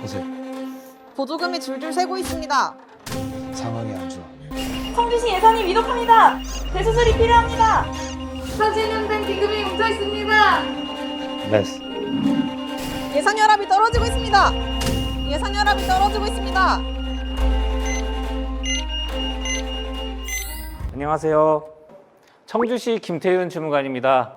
보세요. 보조금이 줄줄 새고 있습니다. 상황이 안 좋아. 청주시 예산이 위독합니다. 대수술이 필요합니다. 서진영등 기금이 뭉쳐 있습니다. 메스. 예산 혈압이 떨어지고 있습니다. 예산 혈압이 떨어지고 있습니다. 안녕하세요. 청주시 김태윤 주무관입니다.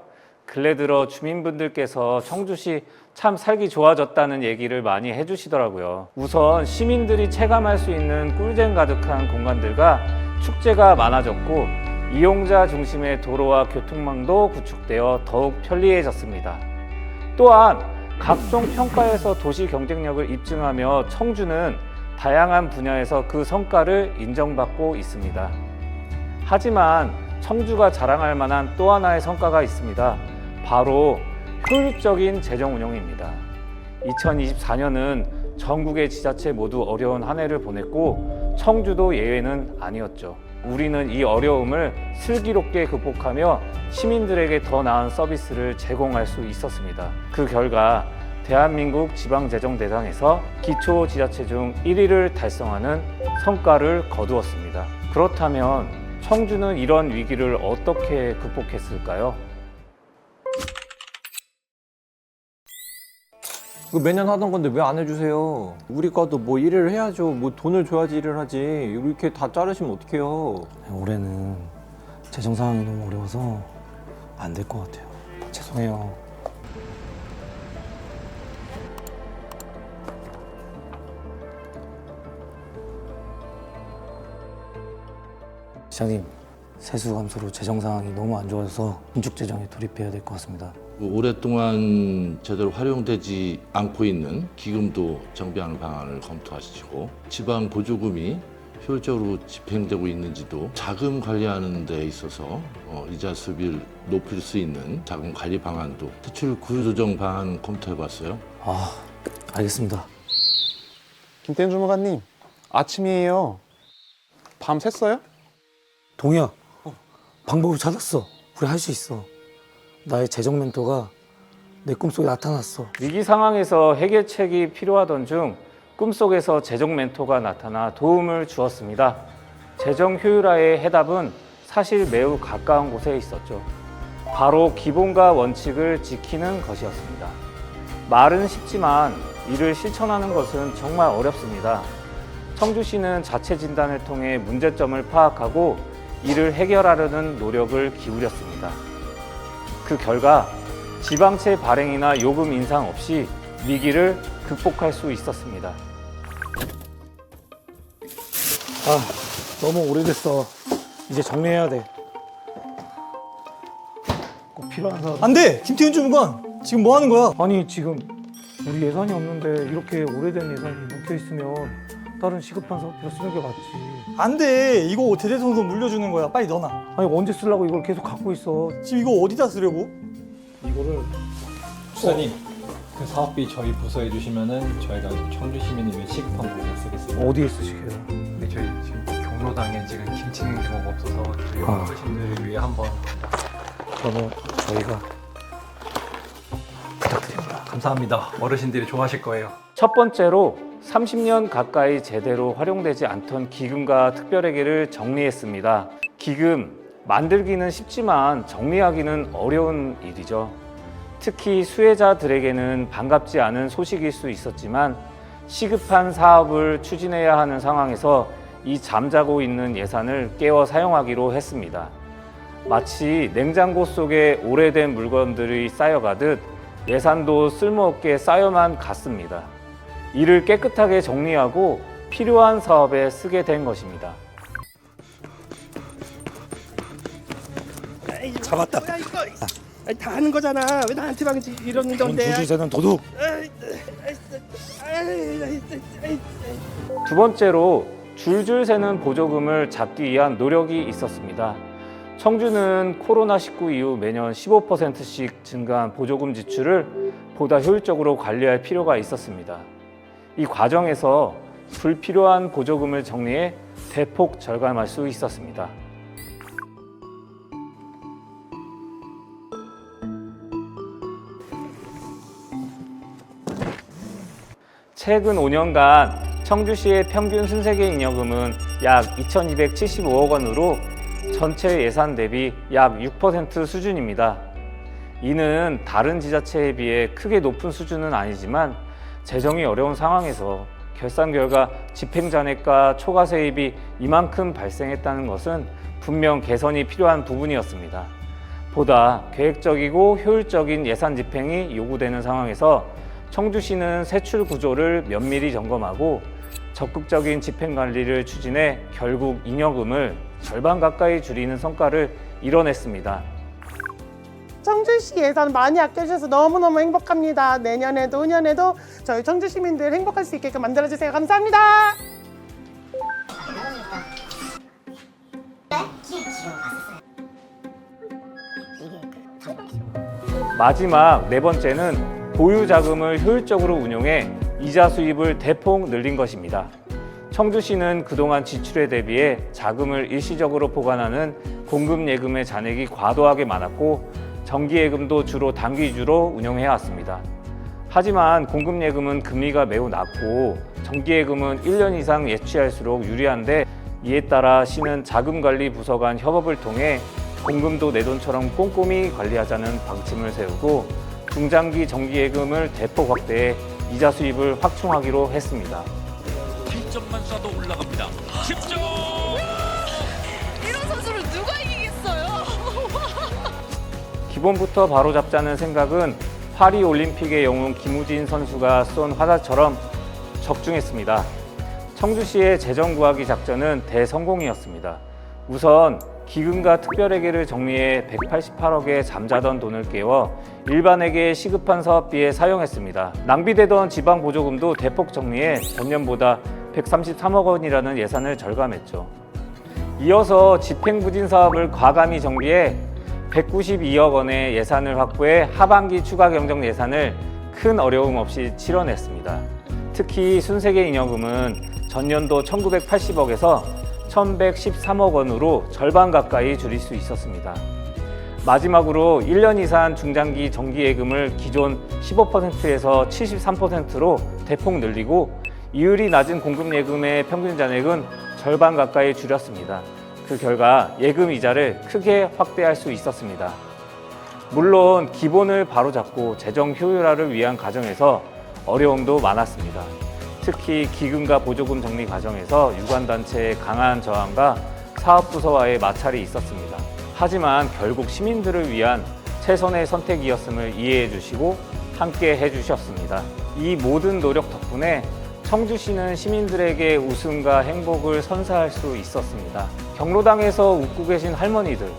근래 들어 주민분들께서 청주시 참 살기 좋아졌다는 얘기를 많이 해주시더라고요. 우선 시민들이 체감할 수 있는 꿀잼 가득한 공간들과 축제가 많아졌고 이용자 중심의 도로와 교통망도 구축되어 더욱 편리해졌습니다. 또한 각종 평가에서 도시 경쟁력을 입증하며 청주는 다양한 분야에서 그 성과를 인정받고 있습니다. 하지만 청주가 자랑할 만한 또 하나의 성과가 있습니다. 바로 효율적인 재정 운영입니다. 2024년은 전국의 지자체 모두 어려운 한 해를 보냈고 청주도 예외는 아니었죠. 우리는 이 어려움을 슬기롭게 극복하며 시민들에게 더 나은 서비스를 제공할 수 있었습니다. 그 결과 대한민국 지방재정 대상에서 기초 지자체 중 1위를 달성하는 성과를 거두었습니다. 그렇다면 청주는 이런 위기를 어떻게 극복했을까요? 이거 매년 하던 건데 왜 안 해주세요? 우리 과도 뭐 일을 해야죠. 뭐 돈을 줘야지 일을 하지. 이렇게 다 자르시면 어떡해요? 올해는 재정 상황이 너무 어려워서 안 될 것 같아요. 죄송해요. 시장님, 세수 감소로 재정 상황이 너무 안 좋아져서 긴축 재정에 돌입해야 될 것 같습니다. 뭐 오랫동안 제대로 활용되지 않고 있는 기금도 정비하는 방안을 검토하시고 지방 보조금이 효율적으로 집행되고 있는지도 자금 관리하는 데 있어서 어, 이자 수비를 높일 수 있는 자금 관리 방안도 대출 구조 조정 방안 검토해 봤어요. 아, 알겠습니다. 김태현 주무관님 아침이에요 밤 샜어요? 동희야, 방법을 찾았어. 우리 할 수 있어. 나의 재정 멘토가 내 꿈속에 나타났어. 위기 상황에서 해결책이 필요하던 중 꿈속에서 재정 멘토가 나타나 도움을 주었습니다. 재정 효율화의 해답은 사실 매우 가까운 곳에 있었죠. 바로 기본과 원칙을 지키는 것이었습니다. 말은 쉽지만 이를 실천하는 것은 정말 어렵습니다. 청주시는 자체 진단을 통해 문제점을 파악하고 이를 해결하려는 노력을 기울였습니다. 그 결과 지방채 발행이나 요금 인상 없이 위기를 극복할 수 있었습니다. 아, 너무 오래됐어. 이제 정리해야 돼. 꼭 필요한 사람. 안 돼! 김태윤 주무관! 지금 뭐 하는 거야? 아니 지금 우리 예산이 없는데 이렇게 오래된 예산이 묵혀 있으면 다른 시급한 사업비로 쓰는 게 맞지. 안 돼! 이거 대대손손 물려주는 거야. 빨리 넣어놔. 아니 언제 쓰려고 이걸 계속 갖고 있어? 지금 이거 어디다 쓰려고? 이거를 수사님 그 사업비 저희 부서에 주시면은 저희가 청주 시민을 위해 시급한 부분을 쓰겠습니다. 어디에 쓰시게요? 근데 저희 지금 경로당에 지금 김치 냉장고가 없어서 저희 아. 어르신들을 위해 한번 그러면 저희가 부탁드립니다. 감사합니다. 어르신들이 좋아하실 거예요. 첫 번째로 30년 가까이 제대로 활용되지 않던 기금과 특별회계를 정리했습니다. 기금 만들기는 쉽지만 정리하기는 어려운 일이죠. 특히 수혜자들에게는 반갑지 않은 소식일 수 있었지만 시급한 사업을 추진해야 하는 상황에서 이 잠자고 있는 예산을 깨워 사용하기로 했습니다. 마치 냉장고 속에 오래된 물건들이 쌓여가듯 예산도 쓸모없게 쌓여만 갔습니다. 이를 깨끗하게 정리하고 필요한 사업에 쓰게 된 것입니다. 잡았다. 다 하는 거잖아 왜 나한테만 이러는 돈 건데 주주세는 도둑. 두 번째로 줄줄 새는 보조금을 잡기 위한 노력이 있었습니다. 청주는 코로나19 이후 매년 15%씩 증가한 보조금 지출을 보다 효율적으로 관리할 필요가 있었습니다. 이 과정에서 불필요한 보조금을 정리해 대폭 절감할 수 있었습니다. 최근 5년간 청주시의 평균 순세계 잉여금은 약 2,275억 원으로 전체 예산 대비 약 6% 수준입니다. 이는 다른 지자체에 비해 크게 높은 수준은 아니지만 재정이 어려운 상황에서 결산 결과 집행잔액과 초과 세입이 이만큼 발생했다는 것은 분명 개선이 필요한 부분이었습니다. 보다 계획적이고 효율적인 예산 집행이 요구되는 상황에서 청주시는 세출 구조를 면밀히 점검하고 적극적인 집행 관리를 추진해 결국 잉여금을 절반 가까이 줄이는 성과를 이뤄냈습니다. 청주시 예산 많이 아껴주셔서 너무너무 행복합니다. 내년에도 후년에도 저희 청주 시민들 행복할 수 있게끔 만들어주세요. 감사합니다. 마지막 네 번째는 보유 자금을 효율적으로 운용해 이자 수입을 대폭 늘린 것입니다. 청주시는 그동안 지출에 대비해 자금을 일시적으로 보관하는 공급 예금의 잔액이 과도하게 많았고 정기 예금도 주로 단기 위주로 운영해 왔습니다. 하지만 공급 예금은 금리가 매우 낮고 정기 예금은 1년 이상 예치할수록 유리한데 이에 따라 시는 자금 관리 부서 간 협업을 통해 공금도 내 돈처럼 꼼꼼히 관리하자는 방침을 세우고 중장기 정기 예금을 대폭 확대해 이자 수입을 확충하기로 했습니다. 1점만 쏴도 올라갑니다. 10점! 기본부터 바로 잡자는 생각은 파리 올림픽의 영웅 김우진 선수가 쏜 화살처럼 적중했습니다. 청주시의 재정 구하기 작전은 대성공이었습니다. 우선 기금과 특별회계를 정리해 188억에 잠자던 돈을 깨워 일반에게 시급한 사업비에 사용했습니다. 낭비되던 지방 보조금도 대폭 정리해 전년보다 133억 원이라는 예산을 절감했죠. 이어서 집행부진 사업을 과감히 정비해 192억 원의 예산을 확보해 하반기 추가 경정 예산을 큰 어려움 없이 치러냈습니다. 특히 순세계 잉여금은 전년도 1980억에서 1113억 원으로 절반 가까이 줄일 수 있었습니다. 마지막으로 1년 이상 중장기 정기 예금을 기존 15%에서 73%로 대폭 늘리고 이율이 낮은 공급 예금의 평균 잔액은 절반 가까이 줄였습니다. 그 결과 예금 이자를 크게 확대할 수 있었습니다. 물론 기본을 바로잡고 재정 효율화를 위한 과정에서 어려움도 많았습니다. 특히 기금과 보조금 정리 과정에서 유관단체의 강한 저항과 사업부서와의 마찰이 있었습니다. 하지만 결국 시민들을 위한 최선의 선택이었음을 이해해 주시고 함께 해 주셨습니다. 이 모든 노력 덕분에 청주시는 시민들에게 웃음과 행복을 선사할 수 있었습니다. 경로당에서 웃고 계신 할머니들,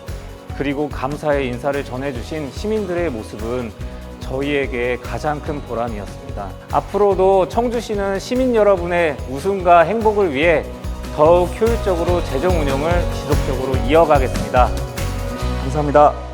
그리고 감사의 인사를 전해주신 시민들의 모습은 저희에게 가장 큰 보람이었습니다. 앞으로도 청주시는 시민 여러분의 웃음과 행복을 위해 더욱 효율적으로 재정 운영을 지속적으로 이어가겠습니다. 감사합니다.